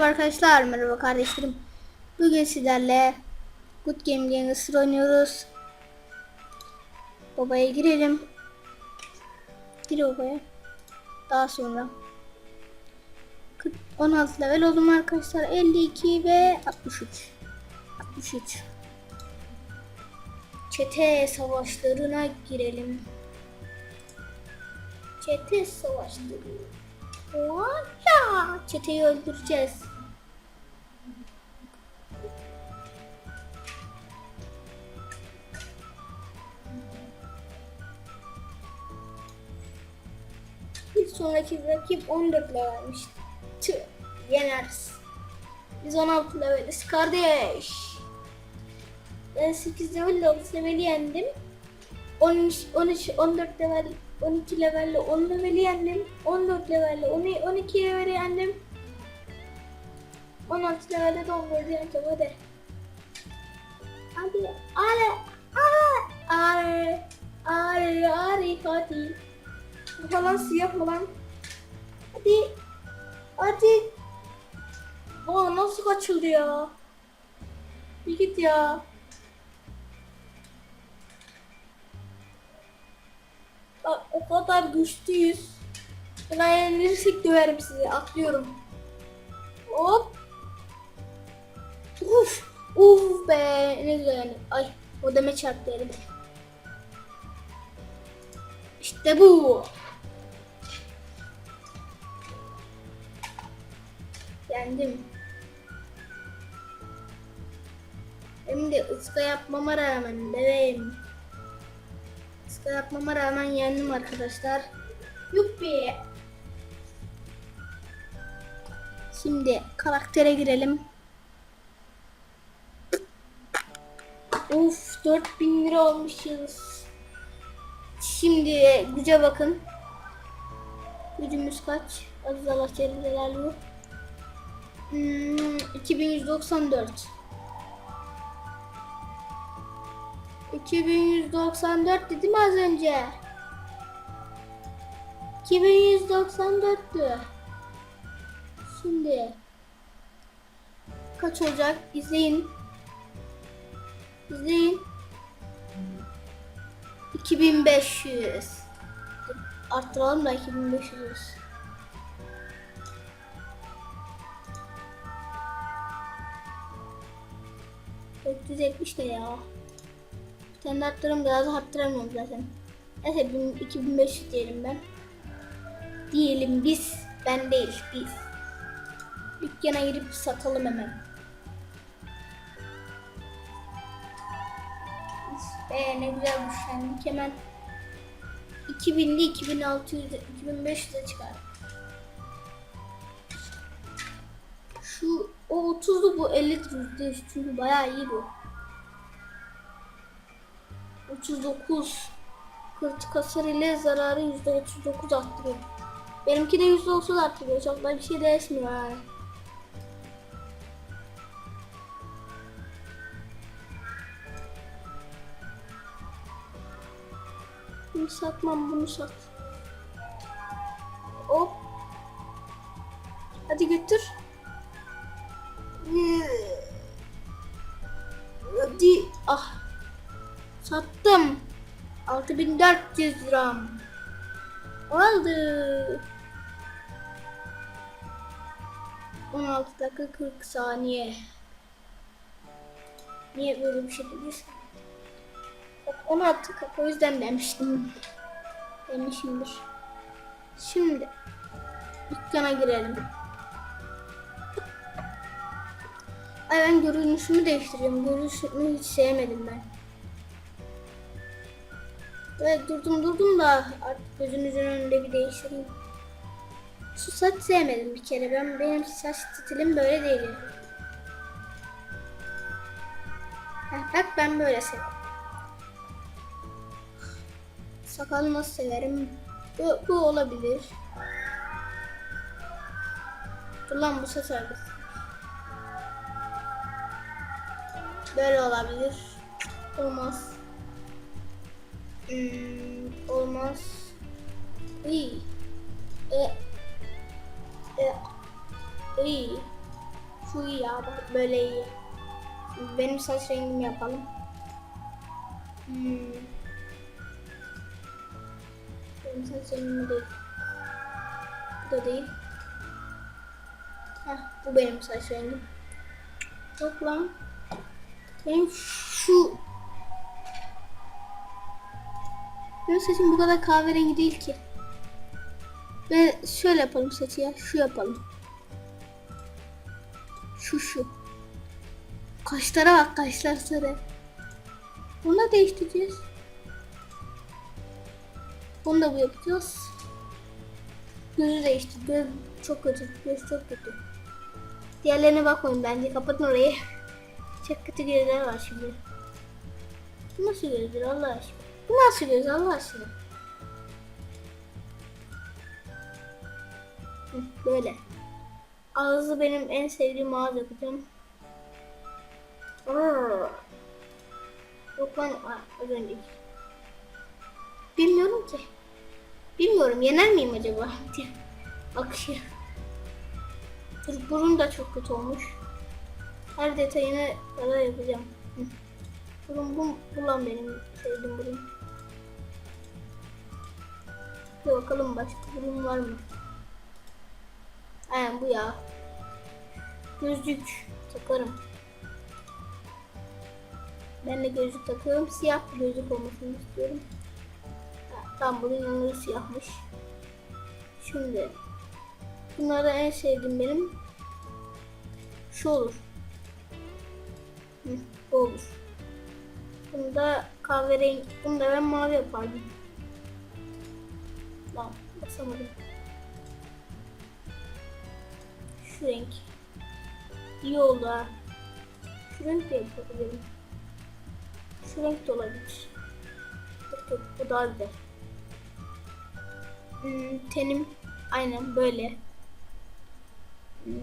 Merhaba arkadaşlar, merhaba kardeşlerim. Bugün sizlerle Good Game Gangster oynuyoruz. Babaya girelim. Gir babaya. Daha sonra. 40 16 level oldum arkadaşlar. 52 ve 63. 63. Çete savaşlarına girelim. Çete savaşları. Valla çeteyi öldüreceğiz. Sonraki rakip 14 levelmiş. Tüh, yeneriz. Biz 16 leveliz kardeş. Ben 8 level 9 leveli yendim. 13, 13, 14 level, 12 levelle 10 leveli yendim. 14 levelle 10, 12 leveli yendim. 16 levelde de 14 yeneceğim hadi. Hadi, hadi, hadi, hadi, hadi, hadi, hadi. Bu falan siyah falan. Hadi, hadi. Aa nasıl kaçıldı ya? Bir git ya. Bak o kadar güçlüyüz. Ben yenilirsek döverim sizi. Atlıyorum. Hop. Uf. Uf be. Ne güzel yani. Ay. O deme çarptı elim. İşte bu. Yendim. Hem de ıska yapmama rağmen bebeğim. Iska yapmama rağmen yendim arkadaşlar. Yuppi. Şimdi karaktere girelim. Of 4000 lira olmuşuz. Şimdi güce bakın. Gücümüz kaç? Aziz Allah Celaluhu. Hmm, 2194. 2194 dedim az önce. 2194'tü. Şimdi kaç olacak? İzleyin. İzleyin. 2500. Arttıralım da 2500 ...470 ne ya? Tane arttırım biraz arttıramıyorum zaten. Neyse 1000 2500 diyelim ben. Diyelim biz. Ben değil biz. Dükkana girip satalım hemen. Be ne güzel güçlendik hemen. 2000'li 2600 2500'e çıkar. Şu o 30'lu bu 50 yüzde çünkü bayağı iyi bu. 39 kritik hasar ile zararı %39 arttırıyor. Benimki de %30 arttırıyor. Çok da bir şey değişmiyor yani. Bunu satmam bunu sat. Hop. Hadi götür. 6400 liram. Aldı. 16 dakika 40 saniye. Niye böyle bir şey dediyse? Bak 16 dakika o yüzden demiştim. Demişimdir. Şimdi dükkana girelim. Ay ben görünüşümü değiştireceğim. Görünüşümü hiç sevmedim ben. Evet durdum durdum da artık gözünüzün önünde bir değiştireyim. Şu saç sevmedim bir kere. Ben benim saç stilim böyle değil. Heh, bak ben böyle severim. Sakalı nasıl severim? Bu, bu olabilir. Dur lan bu ses arkası. Böyle olabilir. Olmaz. Hmm, olmaz. İyi. E, e, iyi. Şu iyi ya bak böyle iyi. Benim saç rengimi yapalım. Hmm. Benim saç rengim değil. Bu da değil. Heh, bu benim saç rengim. Yok lan. Benim şu benim saçım bu kadar kahverengi değil ki. Ve şöyle yapalım saçı ya. Şu yapalım. Şu şu. Kaşlara bak kaşlar sarı. Bunu da değiştireceğiz. Bunu da bu yapacağız. Gözü değiştir. Göz çok kötü. Göz çok kötü. Diğerlerine bakmayın bence. Kapatın orayı. Çok kötü gözler var şimdi. Nasıl gözler Allah aşkına? Bu nasıl göz Allah aşkına? Böyle. Ağzı benim en sevdiğim ağız yapacağım. Yok lan az önceki. Bilmiyorum ki. Bilmiyorum yener miyim acaba? Akışı. Dur, burun da çok kötü olmuş. Her detayını kadar yapacağım. Burun bu, bu lan benim sevdiğim burun. Bir bakalım başka burun var mı? Aynen bu ya. Gözlük takarım. Ben de gözlük takıyorum. Siyah bir gözlük olmasını istiyorum. Tam bunun yanları siyahmış. Şimdi bunlardan en sevdiğim benim şu olur. Hı, bu olur. Bunu da kahverengi, bunu da ben mavi yapardım. Basamadım. Şu renk. İyi oldu ha. Şu renk de yapabilirim. Şu renk de olabilir. Yok bu daha güzel. Hmm, tenim aynen böyle. Hmm.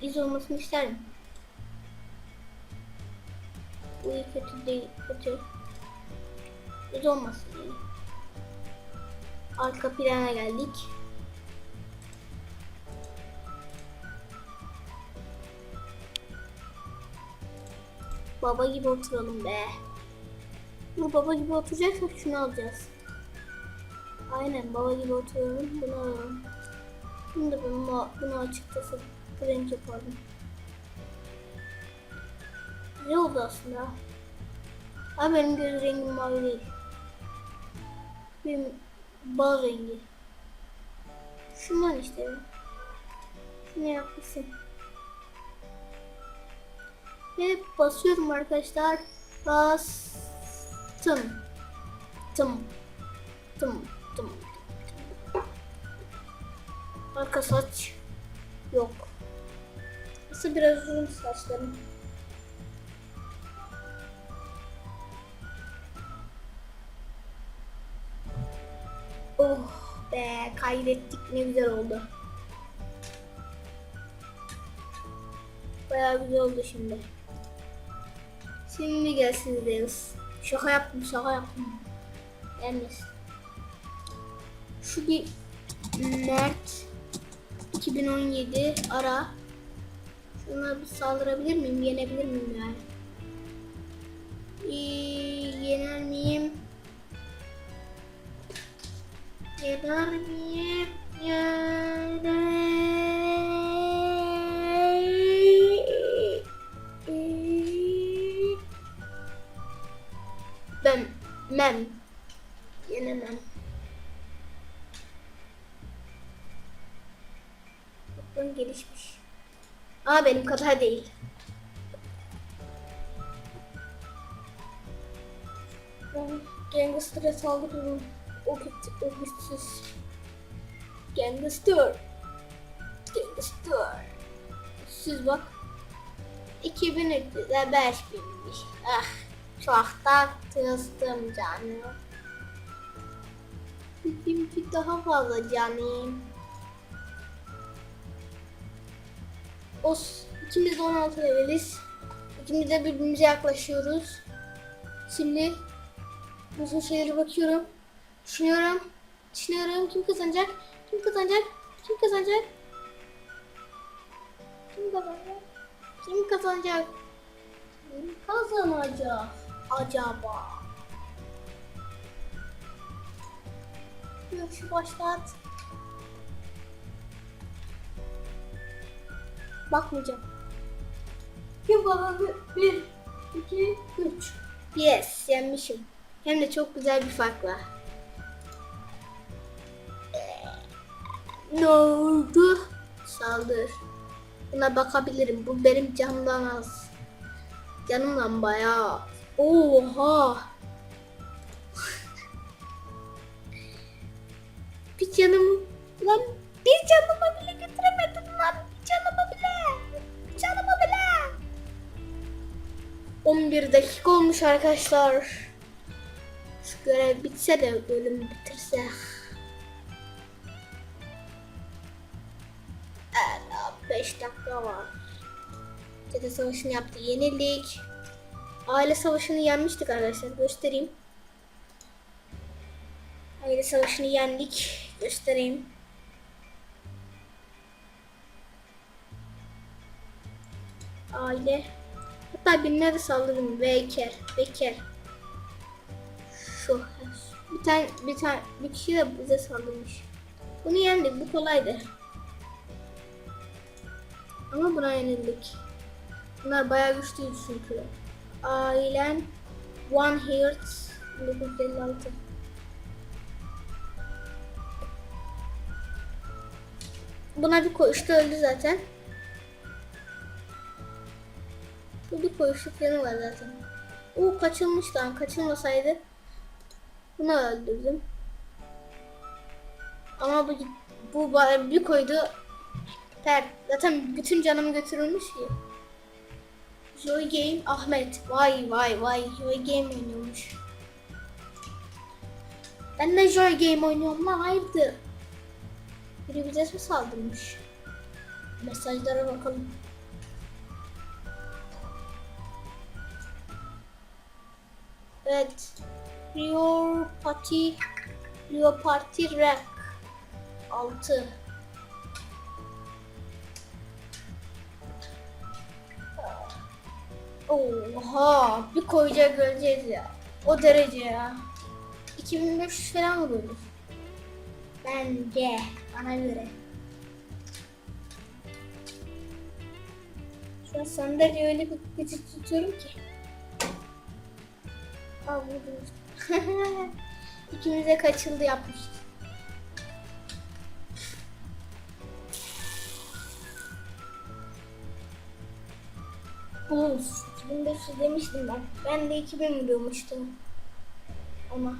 İz olmasını isterim. Bu iyi kötü değil kötü. İz olmasın iyi. Arka plana geldik. Baba gibi oturalım be. Bu baba gibi oturacaksak şunu alacağız. Aynen baba gibi oturalım bunu alalım. Bunu da bunu, bunu açıkçası renk yapalım. Güzel oldu aslında. Ama benim göz rengim mavi değil. Benim bal rengi. Şundan işte. Şunu yapmışsın. Ve basıyorum arkadaşlar. Bastım. Tım. Tım. Tım. Arka saç yok. Nasıl biraz uzun saçlarım. Be kaydettik ne güzel oldu. Bayağı güzel oldu şimdi. Şimdi gelsin Reels. Şaka yaptım şaka yaptım. Yalnız. Şu bir Mert 2017 ara. Şuna bir saldırabilir miyim? Yenebilir miyim yani? Ee, yener miyim? Miyim? Yener. Ben mem yenemem. Aklım gelişmiş. Ama benim kadar değil. Ben gangster'a saldırırım. O o güçsüz. Gangster. Gangster. Siz bak. 2300'e 5000'miş. Ah. Çok da tırstım canım. Bizimki daha fazla canım. Os, ikimiz de 16 leveliz. İkimiz de birbirimize yaklaşıyoruz. Şimdi uzun şeylere bakıyorum. Düşünüyorum. Düşünüyorum kim kazanacak? Kim kazanacak? Kim kazanacak? Kim kazanacak? Kim kazanacak? Kim kazanacak? Acaba? Görüşü başlat. Bakmayacağım. Kim kazandı? Bir, iki, üç. Yes, yenmişim. Hem de çok güzel bir farkla. Ne oldu? Saldır. Buna bakabilirim. Bu benim canımdan az. Canımdan bayağı. Oha. bir canım. Lan bir canıma bile götüremedim lan. Bir canıma bile. Bir canıma bile. 11 dakika olmuş arkadaşlar. Şu görev bitse de bölüm bitirse. Evet, 5 dakika var. Dede savaşını yaptı. Yenildik. Aile savaşını yenmiştik arkadaşlar. Göstereyim. Aile savaşını yendik. Göstereyim. Aile. Hatta birine de saldırdım. Beker. Beker. Şu. Bir tane, bir tane, bir kişi de bize saldırmış. Bunu yendik. Bu kolaydı. Ama buna yenildik. Bunlar bayağı güçlüydü çünkü. Ailen One Heart 1956. Buna bir koştu öldü zaten. Bu bir koşuk yanı var zaten. O kaçılmış lan kaçılmasaydı bunu öldürdüm. Ama bu bu bir koydu ter. Zaten bütün canımı götürülmüş ki. Joy Game Ahmet. Vay vay vay. Joy Game oynuyormuş. Ben de Joy Game oynuyorum lan hayırdır. Biri bize mi saldırmış? Mesajlara bakalım. Evet. Rio Party Rio Party Rack 6 Oha bir koyacak öleceğiz ya. O derece ya. 2500 falan vurulur. Bence bana göre. Şu an sandalye öyle bir gıcık tutuyorum ki. Aa vurdum. İkimize kaçıldı yapmıştı. Of, 2500 demiştim ben. Ben de 2000 biliyormuştum. Ama.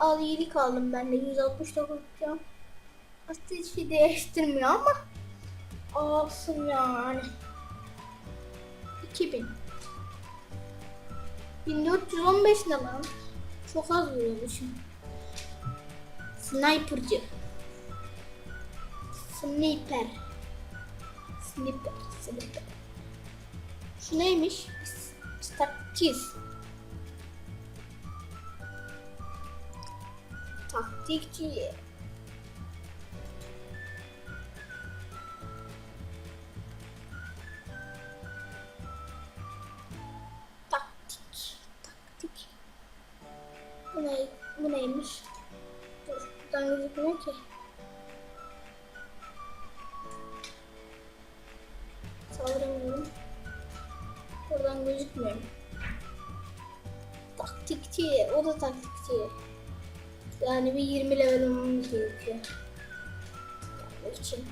Al iyilik aldım ben de 169 can. Aslında hiçbir şey değiştirmiyor ama. Olsun yani. 2000. 1415 ne lan? Çok az vuruyormuşum. Sniper'cı. Sniper. Sniper. Sniper. Şu neymiş? Taktiz. Taktikçi. Taktik. Taktik. Bu ne? Bu neymiş? Dur, buradan gözükmüyor ki. Gözükmüyor. Taktikçi, o da taktikçi. Yani bir 20 level olmamız gerekiyor. Yapmak için.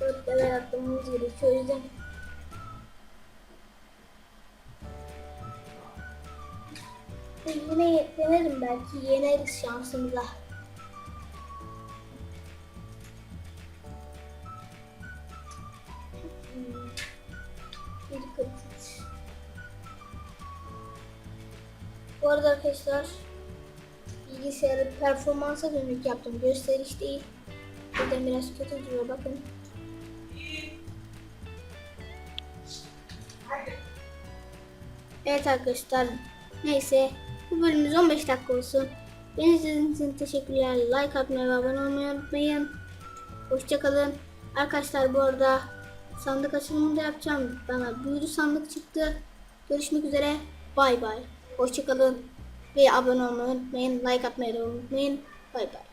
4 level atlamamız gerekiyor o yüzden. Yine denerim belki yeneriz şansımıza. arada arkadaşlar bilgisayarı performansa dönük yaptım. Gösteriş değil. Buradan biraz kötü duruyor bakın. Evet arkadaşlar. Neyse. Bu bölümümüz 15 dakika olsun. Beni izlediğiniz için teşekkürler. Like atmayı ve abone olmayı unutmayın. Hoşçakalın. Arkadaşlar bu arada sandık açılımını da yapacağım. Bana büyülü sandık çıktı. Görüşmek üzere. Bay bay. Hoşçakalın ve abone olmayı unutmayın. Like atmayı unutmayın. Bay bay.